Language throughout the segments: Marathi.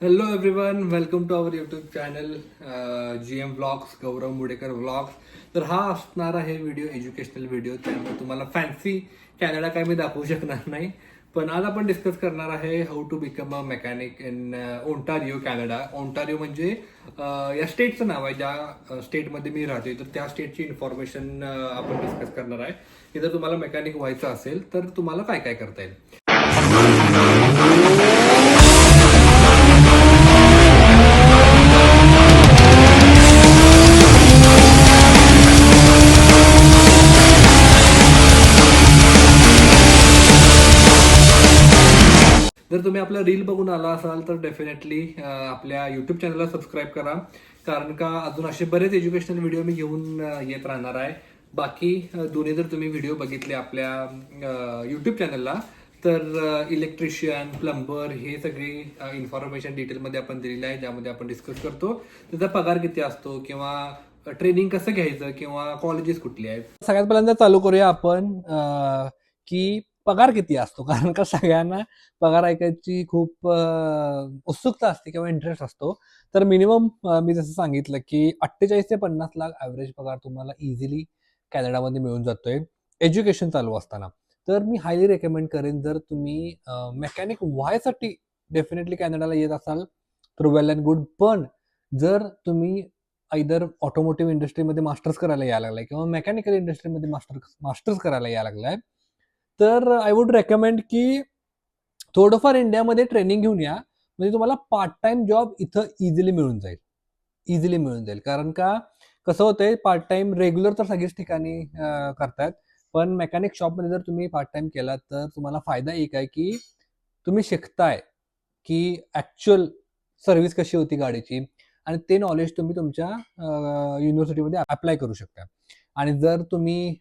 Hello everyone welcome to our YouTube channel G M vlogs Gaurav Mudekar vlogs तर हा असणार आहे व्हिडिओ एज्युकेशनल व्हिडिओ त्यामुळे तुम्हाला फॅन्सी कॅनडा काय मी दाखवू शकणार नाही. पण आज आपण डिस्कस करणार आहे how to become a mechanic in Ontario Canada Ontario म्हणजे uh, या स्टेटचं नाव आहे. ज्या uh, स्टेटमध्ये मी राहतोय तर त्या स्टेटची इन्फॉर्मेशन uh, आपण डिस्कस करणार आहे. की जर तुम्हाला मेकॅनिक व्हायचं असेल तर तुम्हाला काय काय करता येईल? जर तुम्ही आपलं रील बघून आला असाल तर डेफिनेटली आपल्या यूट्यूब चॅनलला सबस्क्राईब करा. कारण का अजून असे बरेच एज्युकेशनल व्हिडिओ मी घेऊन येत राहणार आहे. बाकी दोन्ही जर तुम्ही व्हिडिओ बघितले आपल्या यूट्यूब चॅनलला तर इलेक्ट्रिशियन प्लंबर हे सगळी इन्फॉर्मेशन डिटेलमध्ये आपण दिलेली आहे ज्यामध्ये आपण डिस्कस करतो. त्याचा पगार किती असतो किंवा ट्रेनिंग कसं घ्यायचं किंवा कॉलेजेस कुठली आहेत? सगळ्यात पहिल्यांदा चालू करूया आपण की पगार किती असतो? कारण का सगळ्यांना पगार ऐकायची खूप उत्सुकता असते किंवा इंटरेस्ट असतो. तर मिनिमम मी जसं सांगितलं की अठ्ठेचाळीस ते पन्नास लाख ॲव्हरेज पगार तुम्हाला इझिली कॅनडामध्ये मिळून जातोय. एज्युकेशन चालू असताना. तर मी हायली रेकमेंड करेन जर तुम्ही मेकॅनिक व्हायसाठी डेफिनेटली कॅनडाला येत असाल तर वेल अँड गुड पण जर तुम्ही आयदर ऑटोमोटिव्ह इंडस्ट्रीमध्ये मास्टर्स करायला यायला लागलाय किंवा मेकॅनिकल इंडस्ट्रीमध्ये मास्टर मास्टर्स करायला यायला लागलाय तर आय वुड रेकमेंड की थोडंफार इंडियामध्ये ट्रेनिंग घेऊन या. म्हणजे तुम्हाला पार्ट टाइम जॉब इथं इझिली मिळून जाईल. इझिली मिळून जाईल. कारण का कसं होतंय पार्ट टाइम रेग्युलर तर सगळ्याच ठिकाणी करतात. करतायत पण मेकॅनिक शॉपमध्ये जर तुम्ही पार्ट टाइम केला तर तुम्हाला फायदा एक आहे की तुम्ही शिकताय की ॲक्च्युअल सर्व्हिस कशी होती गाडीची आणि ते नॉलेज तुम्ही तुमच्या युनिव्हर्सिटीमध्ये अप्लाय करू शकता. आणि जर तुम्ही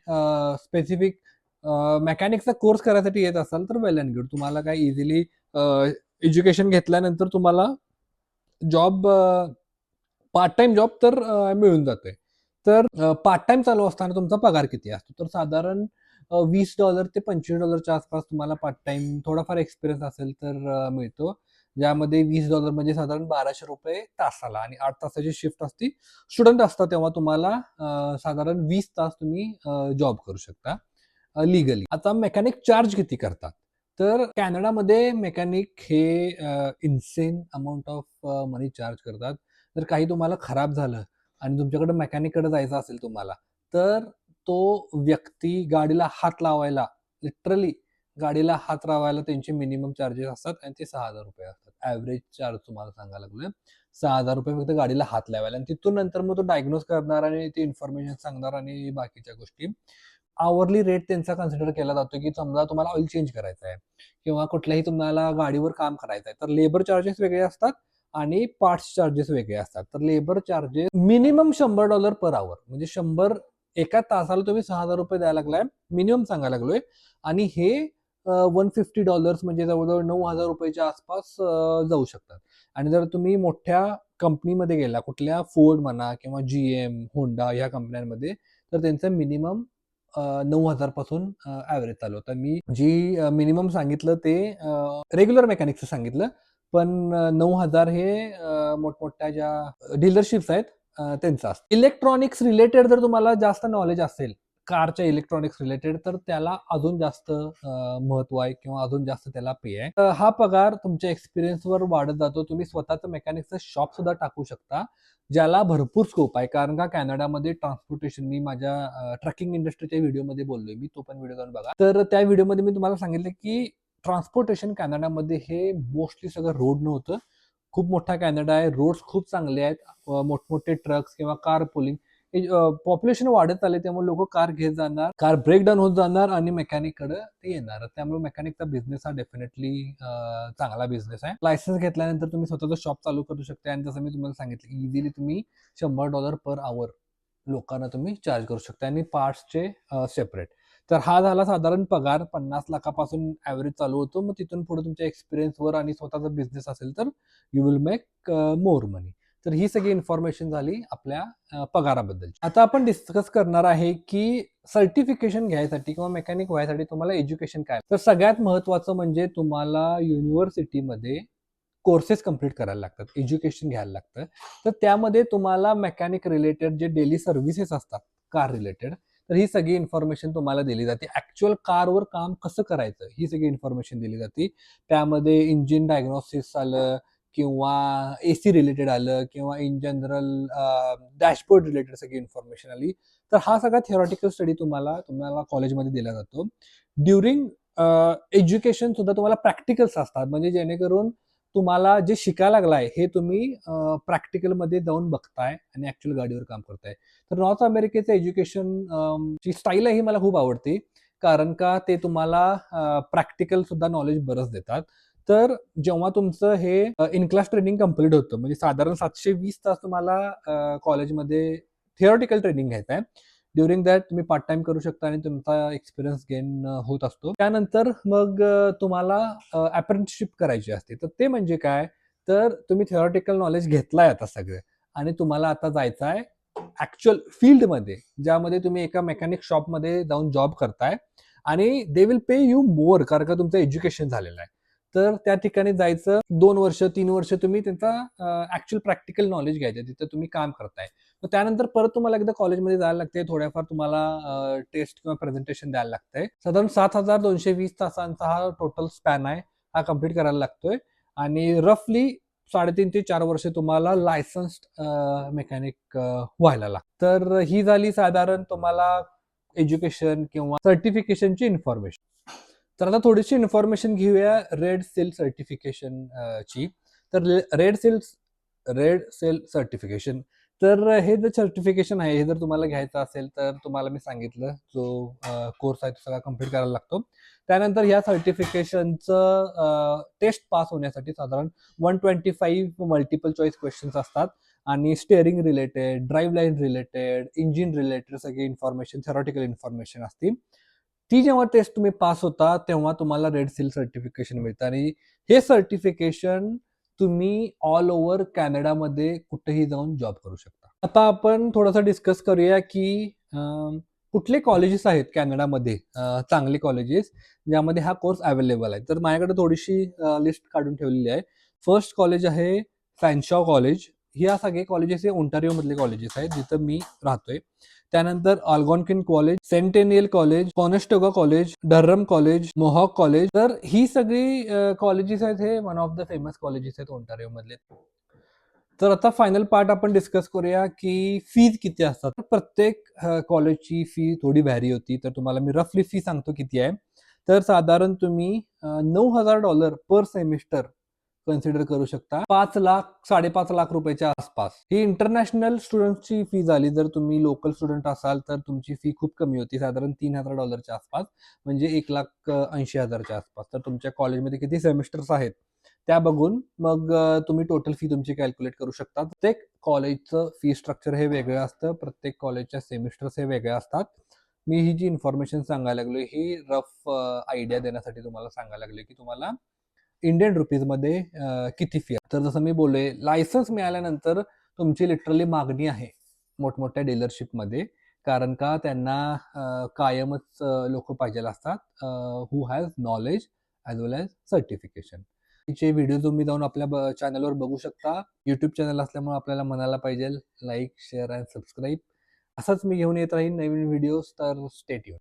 स्पेसिफिक मेकॅनिकचा कोर्स करायसाठी येत असाल तर वेल अँड गुड तुम्हाला काय इझिली एज्युकेशन घेतल्यानंतर तुम्हाला जॉब पार्ट टाइम जॉब तर मिळून जातोय तर पार्ट टाइम चालू असताना तुमचा पगार किती असतो? तर साधारण वीस डॉलर ते पंचवीस डॉलरच्या आसपास तुम्हाला पार्ट टाइम थोडाफार एक्सपिरियन्स असेल तर मिळतो. ज्यामध्ये वीस डॉलर म्हणजे साधारण बाराशे रुपये तासाला आणि आठ तासाची शिफ्ट असते. स्टुडंट असतात तेव्हा तुम्हाला साधारण वीस तास तुम्ही जॉब करू शकता. लिगली आता मेकॅनिक चार्ज किती करतात? तर कॅनडामध्ये मेकॅनिक हे insane amount of money charge करतात. जर काही तुम्हाला खराब झालं आणि तुमच्याकडे मेकॅनिककडे जायचं असेल तुम्हाला तर तो व्यक्ती गाडीला हात लावायला लिटरली गाडीला हात लावायला त्यांचे मिनिमम चार्जेस असतात आणि ते सहा हजार रुपये असतात. ॲव्हरेज चार्ज तुम्हाला सांगायला लागलोय. सहा हजार रुपये फक्त गाडीला हात लावायला आणि तिथून नंतर मग तो डायग्नोज करणार आणि ते इन्फॉर्मेशन सांगणार आणि बाकीच्या गोष्टी. आवरली रेट त्यांचा कन्सिडर केला जातो की समजा तुम्हाला ऑइल चेंज करायचं आहे किंवा कुठल्याही तुम्हाला गाडीवर काम करायचं आहे तर लेबर चार्जेस वेगळे असतात आणि पार्ट्स चार्जेस वेगळे असतात. तर लेबर चार्जेस मिनिमम शंभर डॉलर पर आवर म्हणजे शंभर एका तासाला तुम्ही सहा हजार रुपये द्यायला लागलाय मिनिमम सांगायला लागलोय. आणि हे वन फिफ्टी डॉलर्स म्हणजे जवळजवळ नऊ हजार रुपयाच्या आसपास जाऊ शकतात. आणि जर तुम्ही मोठ्या कंपनीमध्ये गेला कुठल्या फोर्ड म्हणा किंवा जी एम होंडा ह्या कंपन्यांमध्ये तर त्यांचं मिनिमम नऊ हजारपासून ॲव्हरेज चालू होता. मी जी मिनिमम सांगितलं ते रेग्युलर मेकॅनिक्सचं सांगितलं. पण नऊ हजार हे मोठमोठ्या ज्या डीलरशिप्स आहेत त्यांचं असतं. इलेक्ट्रॉनिक्स रिलेटेड जर तुम्हाला जास्त नॉलेज असेल कारच्या इलेक्ट्रॉनिक्स रिलेटेड तर त्याला अजून जास्त महत्त्व आहे किंवा अजून जास्त त्याला पे आहे. हा पगार तुमच्या एक्सपिरियन्सवर वाढत जातो. तुम्ही स्वतःचं मेकॅनिकचं शॉप सुद्धा टाकू शकता ज्याला भरपूर स्कोप आहे. कारण का कॅनडामध्ये ट्रान्सपोर्टेशन मी माझ्या ट्रकिंग इंडस्ट्रीच्या व्हिडिओमध्ये बोललोय. मी तो पण व्हिडिओ जाऊन बघा. तर त्या व्हिडिओमध्ये मी तुम्हाला सांगितलं की ट्रान्सपोर्टेशन कॅनडामध्ये हे मोस्टली सगळं रोड नव्हतं. खूप मोठा कॅनडा आहे. रोड्स खूप चांगले आहेत. मोठमोठे ट्रक्स किंवा कार पुलिंग पॉप्युलेशन वाढत आले त्यामुळे लोक कार घेत जाणार कार ब्रेकडाऊन होत जाणार आणि मेकॅनिककडे ते येणार. त्यामुळे मेकॅनिकचा बिझनेस हा डेफिनेटली चांगला बिझनेस आहे. लायसन्स घेतल्यानंतर तुम्ही स्वतःचं शॉप चालू करू शकता आणि जसं मी तुम्हाला सांगितलं इझिली तुम्ही शंभर डॉलर पर आवर लोकांना तुम्ही चार्ज करू शकता आणि पार्ट्सचे सेपरेट तर हा झाला साधारण पगार. पन्नास लाखापासून ॲव्हरेज चालू होतो. मग तिथून पुढे तुमच्या एक्सपिरियन्सवर आणि स्वतःचा बिझनेस असेल तर you will make more money तर ही सगळी इन्फॉर्मेशन झाली आपल्या पगाराबद्दल. आता आपण डिस्कस करणार आहे की सर्टिफिकेशन घ्यायसाठी किंवा मेकॅनिक व्हायसाठी तुम्हाला एज्युकेशन काय? तर सगळ्यात महत्वाचं म्हणजे तुम्हाला युनिव्हर्सिटीमध्ये कोर्सेस कंप्लीट करायला लागतात एज्युकेशन घ्यायला लागतं. तर त्यामध्ये तुम्हाला मेकॅनिक रिलेटेड जे डेली सर्व्हिसेस असतात कार रिलेटेड तर ही सगळी इन्फॉर्मेशन तुम्हाला दिली जाते. ॲक्च्युअल कारवर काम कसं करायचं ही सगळी इन्फॉर्मेशन दिली जाते. त्यामध्ये इंजिन डायग्नोसिस आलं किंवा ए सी रिलेटेड आलं किंवा इन जनरल डॅशबोर्ड रिलेटेड सगळी इन्फॉर्मेशन आली तर हा सगळा थिओरॉटिकल स्टडी तुम्हाला तुम्हाला कॉलेजमध्ये दिला जातो. ड्युरिंग एज्युकेशन सुद्धा तुम्हाला प्रॅक्टिकल्स असतात. म्हणजे जेणेकरून तुम्हाला जे शिकायला लागलाय हे तुम्ही प्रॅक्टिकलमध्ये जाऊन बघताय आणि ऍक्च्युअल गाडीवर काम करताय. तर नॉर्थ अमेरिकेचं एज्युकेशन ची स्टाईल ही मला खूप आवडते. कारण का ते तुम्हाला प्रॅक्टिकल सुद्धा नॉलेज बरंच देतात. तर जेव्हा तुमचं हे इन क्लास ट्रेनिंग कंप्लीट होतं म्हणजे साधारण सातशे वीस तास तुम्हाला कॉलेजमध्ये थिअरटिकल ट्रेनिंग घ्यायचं आहे. ड्युरिंग दॅट तुम्ही पार्ट टाइम करू शकता आणि तुमचा एक्सपिरियन्स गेन होत असतो. त्यानंतर मग तुम्हाला अप्रेंटिसशिप करायची असते. तर ते म्हणजे काय? तर तुम्ही थिओरिटिकल नॉलेज घेतलाय आता सगळे आणि तुम्हाला आता जायचं आहे ऍक्च्युअल फील्डमध्ये ज्यामध्ये तुम्ही एका मेकॅनिक शॉपमध्ये जाऊन जॉब करताय आणि they will pay you more कारण का तुमचं एज्युकेशन झालेलं आहे. तर त्या ठिकाणी जायचं दोन वर्ष तीन वर्ष तुम्ही त्यांचा ऍक्च्युअल प्रॅक्टिकल नॉलेज घ्यायचं तिथं तुम्ही काम करताय. तर त्यानंतर परत तुम्हाला एकदा कॉलेजमध्ये जायला लागते थोड्याफार तुम्हाला टेस्ट किंवा प्रेझेंटेशन द्यायला लागतंय. साधारण सात हजार दोनशे वीस तासांचा हा टोटल स्पॅन आहे हा कंप्लीट करायला लागतोय. आणि रफली साडेतीन ते चार वर्ष तुम्हाला लायसन्स्ड मेकॅनिक व्हायला लागतं. तर ही झाली साधारण तुम्हाला एज्युकेशन किंवा सर्टिफिकेशनची इन्फॉर्मेशन तर आता थोडीशी इन्फॉर्मेशन घेऊया रेड सेल सर्टिफिकेशन ची. तर red seal red seal certification तर हे जे सर्टिफिकेशन आहे हे जर तुम्हाला घ्यायचं असेल तर तुम्हाला मी सांगितलं जो कोर्स आहे तो सगळा कंप्लीट करायला लागतो. त्यानंतर ह्या सर्टिफिकेशनचं टेस्ट पास होण्यासाठी साधारण one twenty five multiple choice questions असतात. आणि steering related drive line related engine related सगळी इन्फॉर्मेशन थेरॉटिकल इन्फॉर्मेशन असते ती जेव्हा टेस्ट तुम्ही पास होता तेव्हा तुम्हाला रेड सील सर्टिफिकेशन मिळतं. आणि हे सर्टिफिकेशन तुम्ही ऑल ओव्हर कॅनडामध्ये कुठेही जाऊन जॉब करू शकता. आता आपण थोडासा डिस्कस करूया की कुठले कॉलेजेस आहेत कॅनडामध्ये चांगले कॉलेजेस ज्यामध्ये हा कोर्स अवेलेबल आहे? तर माझ्याकडे थोडीशी लिस्ट काढून ठेवलेली आहे. फर्स्ट कॉलेज आहे फॅनशॉ कॉलेज ह्या सगळे कॉलेजेस हे ओंटारिओमधले कॉलेजेस आहेत जिथं मी राहतोय. त्यानंतर Algonquin college Centennial college Conestoga college Durham college Mohawk college तर ही सगळी कॉलेजेस आहेत हे one of the famous colleges आहेत ओंटारिओ मधले तर आता फायनल पार्ट आपण डिस्कस करूया की फीज किती असतात. तर प्रत्येक कॉलेजची फी थोडी व्हॅरी होती. तर तुम्हाला मी रफली फी सांगतो किती आहे. तर साधारण तुम्ही नऊ हजार डॉलर पर सेमिस्टर कन्सिडर करू शकता. पाच लाख साडेपाच लाख रुपयाच्या आसपास. ही इंटरनॅशनल स्टुडंटची फी झाली. जर तुम्ही लोकल स्टुडंट असाल तर तुमची फी खूप कमी होती. साधारण तीन हजार डॉलरच्या आसपास. म्हणजे एक लाख ऐंशी हजारच्या आसपास. तर तुमच्या कॉलेजमध्ये किती सेमिस्टर्स आहेत? त्या बघून मग तुम्ही टोटल फी तुमची कॅल्क्युलेट करू शकता. प्रत्येक कॉलेजचं फी स्ट्रक्चर हे वेगळं असतं. प्रत्येक कॉलेजच्या सेमिस्टर्स हे वेगळे असतात. मी ही जी इन्फॉर्मेशन सांगायला लागलो ही रफ आयडिया देण्यासाठी तुम्हाला सांगायला लागले की तुम्हाला इंडियन रुपीजमध्ये किती फी तर जसं मी बोलले लायसन्स मिळाल्यानंतर तुमची लिटरली मागणी आहे मोठमोठ्या डीलरशिपमध्ये कारण का त्यांना कायमच लोक पाहिजे असतात who has knowledge as well as certification तिचे व्हिडिओ तुम्ही जाऊन आपल्या चॅनलवर बघू शकता. यूट्यूब चॅनल असल्यामुळे आपल्याला म्हणायला पाहिजे लाईक शेअर अँड सबस्क्राईब असंच मी घेऊन येत राहीन नवीन व्हिडिओज तर स्टेट येऊन